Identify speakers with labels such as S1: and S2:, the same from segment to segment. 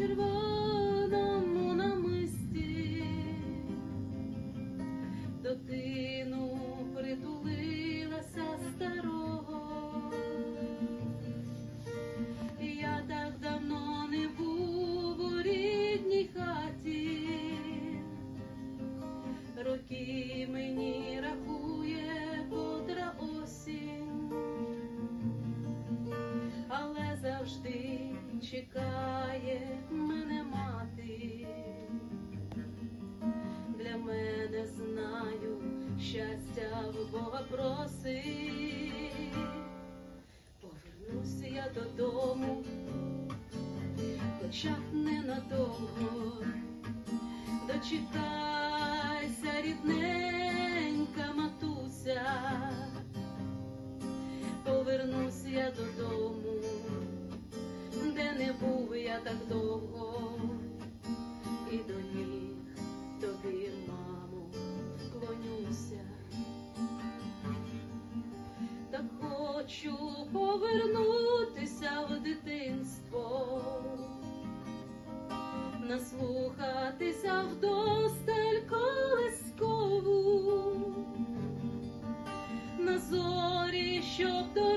S1: червоному намисті. До тину притулилася старого. Я так давно не був у рідній хаті, роки мені рахує котра осінь, але завжди чекає мене мати. Для мене знаю, щастя в Бога просить. Повернуся я додому, хоча ненадовго. Дочекайся, рідненька матуся, повернусь я додому, так довго, і до ніг тобі, мамо, вклонюся. Так хочу повернутися в дитинство, наслухатися вдосталь колискову, на зорі, щоб до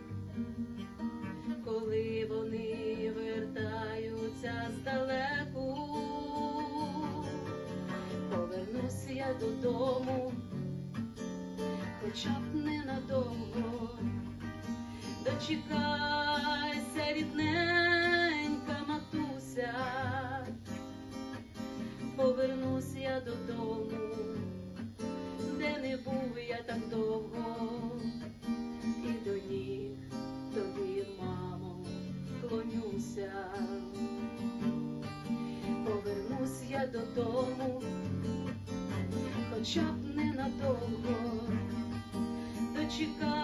S1: Повернусь я додому, хоча б ненадовго. Дочекайся, рідненька матуся, повернусь я додому, де не був я так довго, хоча б ненадовго, дочекайся,